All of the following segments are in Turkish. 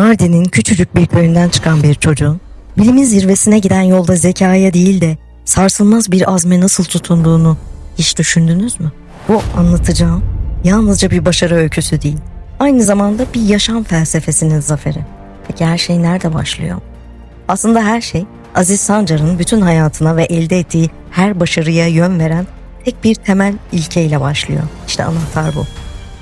Mardin'in küçücük bir köyünden çıkan bir çocuğun bilimin zirvesine giden yolda zekaya değil de sarsılmaz bir azme nasıl tutunduğunu hiç düşündünüz mü? Bu anlatacağım yalnızca bir başarı öyküsü değil. Aynı zamanda bir yaşam felsefesinin zaferi. Peki her şey nerede başlıyor? Aslında her şey Aziz Sancar'ın bütün hayatına ve elde ettiği her başarıya yön veren tek bir temel ilkeyle başlıyor. İşte anahtar bu.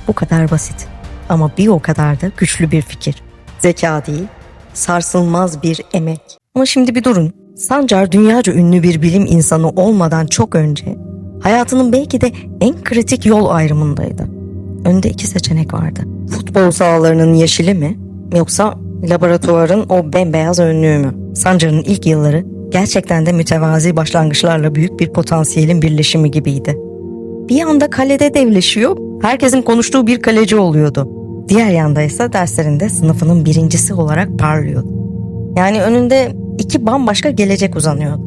Bu kadar basit ama bir o kadar da güçlü bir fikir. Zeka değil, sarsılmaz bir emek. Ama şimdi bir durun. Sancar dünyaca ünlü bir bilim insanı olmadan çok önce hayatının belki de en kritik yol ayrımındaydı. Önde iki seçenek vardı. Futbol sahalarının yeşili mi yoksa laboratuvarın o bembeyaz önlüğü mü? Sancar'ın ilk yılları gerçekten de mütevazi başlangıçlarla büyük bir potansiyelin birleşimi gibiydi. Bir yanda kalede devleşiyor, herkesin konuştuğu bir kaleci oluyordu. Diğer yanda ise derslerinde sınıfının birincisi olarak parlıyordu. Yani önünde iki bambaşka gelecek uzanıyordu.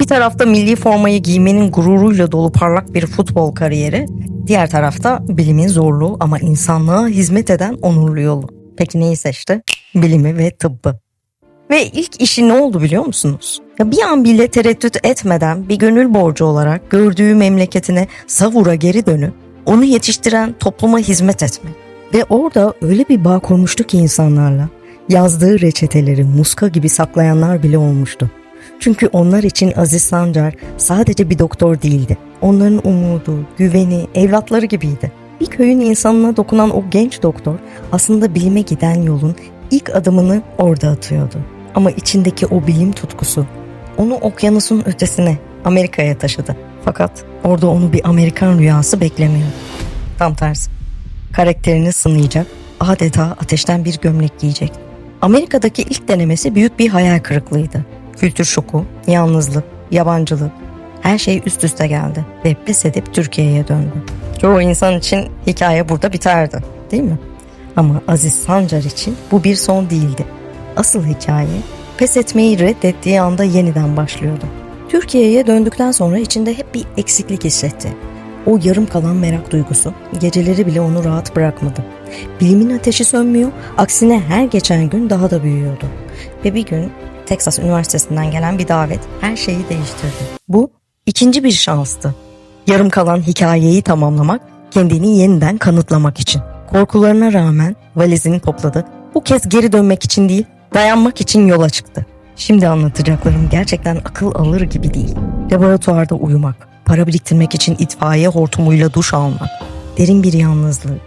Bir tarafta milli formayı giymenin gururuyla dolu parlak bir futbol kariyeri, diğer tarafta bilimin zorluğu ama insanlığa hizmet eden onurlu yolu. Peki neyi seçti? Bilimi ve tıbbı. Ve ilk işi ne oldu biliyor musunuz? Ya bir an bile tereddüt etmeden bir gönül borcu olarak gördüğü memleketine savura geri dönüp onu yetiştiren topluma hizmet etmek. Ve orada öyle bir bağ kurmuştu ki insanlarla. Yazdığı reçeteleri muska gibi saklayanlar bile olmuştu. Çünkü onlar için Aziz Sancar sadece bir doktor değildi. Onların umudu, güveni, evlatları gibiydi. Bir köyün insanına dokunan o genç doktor aslında bilime giden yolun ilk adımını orada atıyordu. Ama içindeki o bilim tutkusu onu okyanusun ötesine Amerika'ya taşıdı. Fakat orada onu bir Amerikan rüyası beklemiyor. Tam tersi. Karakterini sınayacak, adeta ateşten bir gömlek giyecek. Amerika'daki ilk denemesi büyük bir hayal kırıklığıydı. Kültür şoku, yalnızlık, yabancılık, her şey üst üste geldi ve pes edip Türkiye'ye döndü. Çoğu insan için hikaye burada biterdi, değil mi? Ama Aziz Sancar için bu bir son değildi. Asıl hikaye pes etmeyi reddettiği anda yeniden başlıyordu. Türkiye'ye döndükten sonra içinde hep bir eksiklik hissetti. O yarım kalan merak duygusu geceleri bile onu rahat bırakmadı. Bilimin ateşi sönmüyor, aksine her geçen gün daha da büyüyordu. Ve bir gün Texas Üniversitesi'nden gelen bir davet her şeyi değiştirdi. Bu ikinci bir şanstı. Yarım kalan hikayeyi tamamlamak, kendini yeniden kanıtlamak için. Korkularına rağmen valizini topladı. Bu kez geri dönmek için değil, dayanmak için yola çıktı. Şimdi anlatacaklarım gerçekten akıl alır gibi değil. Laboratuvarda uyumak, para biriktirmek için itfaiye hortumuyla duş almak, derin bir yalnızlığı.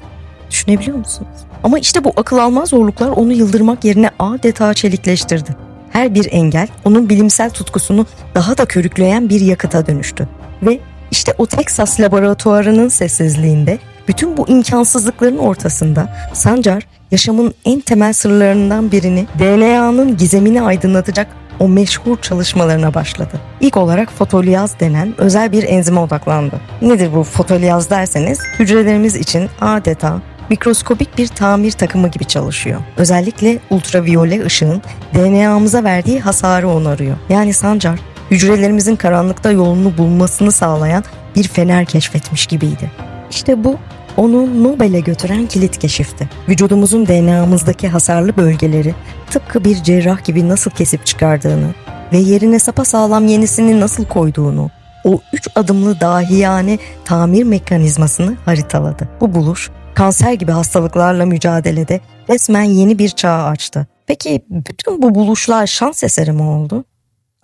Düşünebiliyor musunuz? Ama işte bu akıl almaz zorluklar onu yıldırmak yerine adeta çelikleştirdi. Her bir engel onun bilimsel tutkusunu daha da körükleyen bir yakıta dönüştü. Ve işte o Texas laboratuvarının sessizliğinde bütün bu imkansızlıkların ortasında Sancar yaşamın en temel sırlarından birini DNA'nın gizemini aydınlatacak o meşhur çalışmalarına başladı. İlk olarak fotoliyaz denen özel bir enzime odaklandı. Nedir bu fotoliyaz derseniz hücrelerimiz için adeta mikroskobik bir tamir takımı gibi çalışıyor. Özellikle ultraviyole ışığın DNA'mıza verdiği hasarı onarıyor. Yani Sancar hücrelerimizin karanlıkta yolunu bulmasını sağlayan bir fener keşfetmiş gibiydi. İşte bu onu Nobel'e götüren kilit keşifti. Vücudumuzun DNA'mızdaki hasarlı bölgeleri tıpkı bir cerrah gibi nasıl kesip çıkardığını ve yerine sapasağlam yenisini nasıl koyduğunu, o üç adımlı dahiyane tamir mekanizmasını haritaladı. Bu buluş kanser gibi hastalıklarla mücadelede resmen yeni bir çağ açtı. Peki bütün bu buluşlar şans eseri mi oldu?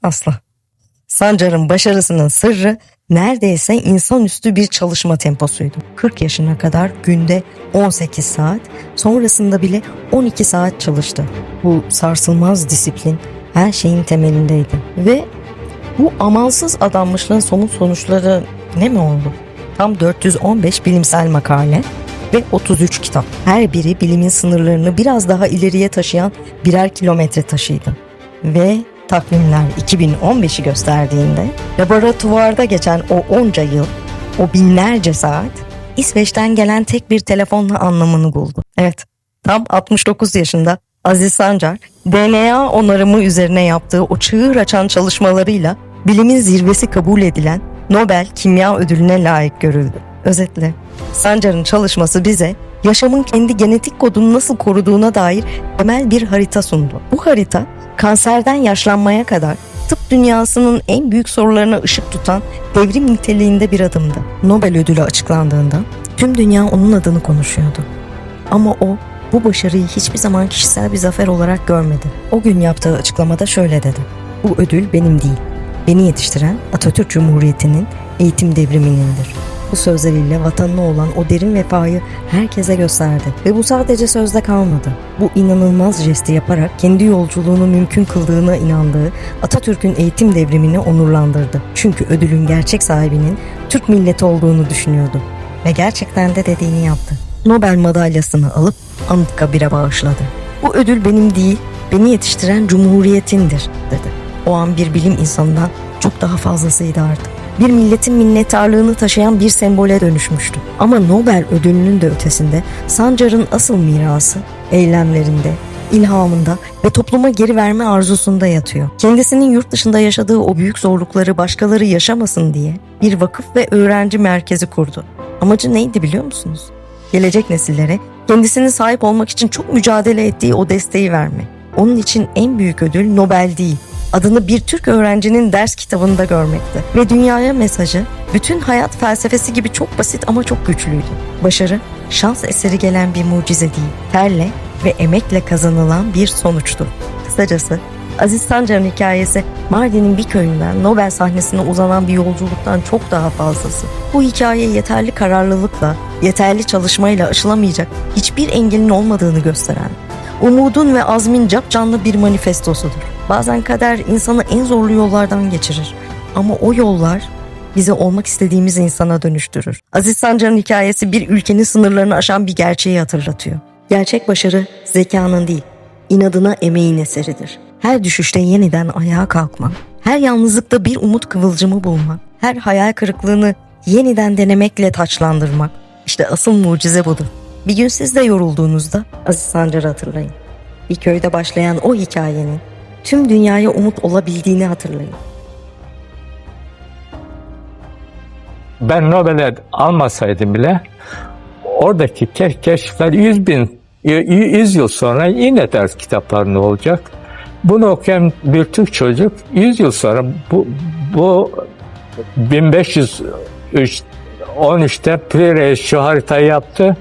Asla. Sancar'ın başarısının sırrı neredeyse insanüstü bir çalışma temposuydu. 40 yaşına kadar günde 18 saat, sonrasında bile 12 saat çalıştı. Bu sarsılmaz disiplin her şeyin temelindeydi. Ve bu amansız adanmışlığın somut sonuçları ne mi oldu? Tam 415 bilimsel makale ve 33 kitap. Her biri bilimin sınırlarını biraz daha ileriye taşıyan birer kilometre taşıydı. Ve takvimler 2015'i gösterdiğinde laboratuvarda geçen o onca yıl, o binlerce saat İsveç'ten gelen tek bir telefonla anlamını buldu. Evet, tam 69 yaşında Aziz Sancar DNA onarımı üzerine yaptığı o çığır açan çalışmalarıyla bilimin zirvesi kabul edilen Nobel Kimya Ödülüne layık görüldü. Özetle Sancar'ın çalışması bize yaşamın kendi genetik kodunu nasıl koruduğuna dair temel bir harita sundu. Bu harita kanserden yaşlanmaya kadar tıp dünyasının en büyük sorularına ışık tutan devrim niteliğinde bir adımdı. Nobel ödülü açıklandığında tüm dünya onun adını konuşuyordu. Ama o bu başarıyı hiçbir zaman kişisel bir zafer olarak görmedi. O gün yaptığı açıklamada şöyle dedi. Bu ödül benim değil. Beni yetiştiren Atatürk Cumhuriyeti'nin eğitim devriminindir. Bu sözleriyle vatanına olan o derin vefayı herkese gösterdi. Ve bu sadece sözde kalmadı. Bu inanılmaz jesti yaparak kendi yolculuğunu mümkün kıldığına inandığı Atatürk'ün eğitim devrimini onurlandırdı. Çünkü ödülün gerçek sahibinin Türk milleti olduğunu düşünüyordu. Ve gerçekten de dediğini yaptı. Nobel madalyasını alıp Anıtkabir'e bağışladı. Bu ödül benim değil, beni yetiştiren Cumhuriyet'indir dedi. O an bir bilim insanından çok daha fazlasıydı artık. Bir milletin minnettarlığını taşıyan bir sembole dönüşmüştü. Ama Nobel ödülünün de ötesinde Sancar'ın asıl mirası eylemlerinde, ilhamında ve topluma geri verme arzusunda yatıyor. Kendisinin yurt dışında yaşadığı o büyük zorlukları başkaları yaşamasın diye bir vakıf ve öğrenci merkezi kurdu. Amacı neydi biliyor musunuz? Gelecek nesillere kendisinin sahip olmak için çok mücadele ettiği o desteği verme. Onun için en büyük ödül Nobel değil, adını bir Türk öğrencinin ders kitabında görmekti. Ve dünyaya mesajı bütün hayat felsefesi gibi çok basit ama çok güçlüydü. Başarı, şans eseri gelen bir mucize değil, terle ve emekle kazanılan bir sonuçtu. Kısacası Aziz Sancar'ın hikayesi Mardin'in bir köyünden Nobel sahnesine uzanan bir yolculuktan çok daha fazlası. Bu hikaye yeterli kararlılıkla, yeterli çalışmayla aşılamayacak hiçbir engelin olmadığını gösteren, umudun ve azmin capcanlı bir manifestosudur. Bazen kader insanı en zorlu yollardan geçirir ama o yollar bizi olmak istediğimiz insana dönüştürür. Aziz Sancar'ın hikayesi bir ülkenin sınırlarını aşan bir gerçeği hatırlatıyor. Gerçek başarı zekanın değil, inadına emeğin eseridir. Her düşüşte yeniden ayağa kalkmak, her yalnızlıkta bir umut kıvılcımı bulmak, her hayal kırıklığını yeniden denemekle taçlandırmak. İşte asıl mucize budur. Bir gün siz de yorulduğunuzda Aziz Sancar'ı hatırlayın. Bir köyde başlayan o hikayenin tüm dünyaya umut olabildiğini hatırlayın. ben Nobel'e almasaydım bile oradaki ke- keşifler 100 bin, 100 yıl sonra yine ders kitaplarında olacak. Bunu okuyan bir Türk çocuk 100 yıl sonra bu, bu 1513'te Pire şu haritayı yaptı.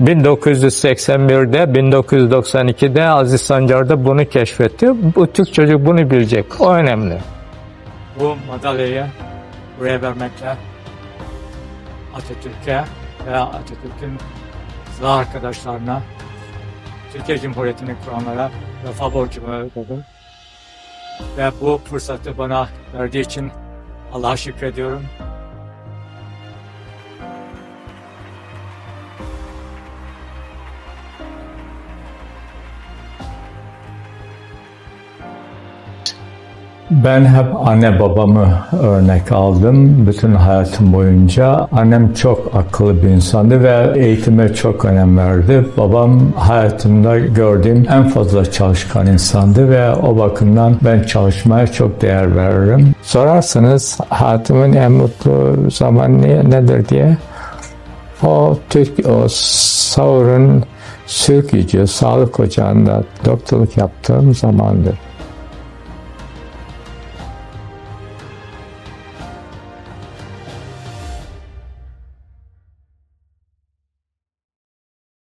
1981'de, 1992'de Aziz Sancar da bunu keşfetti. Bu Türk çocuk bunu bilecek. O önemli. bu madalyayı buraya vermekle Atatürk'e ve Atatürk'ün silah arkadaşlarına Türkiye Cumhuriyeti'ni kuranlara vefa borcumu ödedim. Ve bu fırsatı bana verdiği için Allah'a şükrediyorum. Ben hep anne babamı örnek aldım bütün hayatım boyunca. Annem çok akıllı bir insandı ve eğitime çok önem verdi. Babam hayatımda gördüğüm en fazla çalışkan insandı ve o bakımdan ben çalışmaya çok değer veririm. Sorarsanız hayatımın en mutlu zaman ne, nedir diye o Türk o Savur'un Sürk Gücü Sağlık Ocağı'nda doktorluk yaptığım zamandır.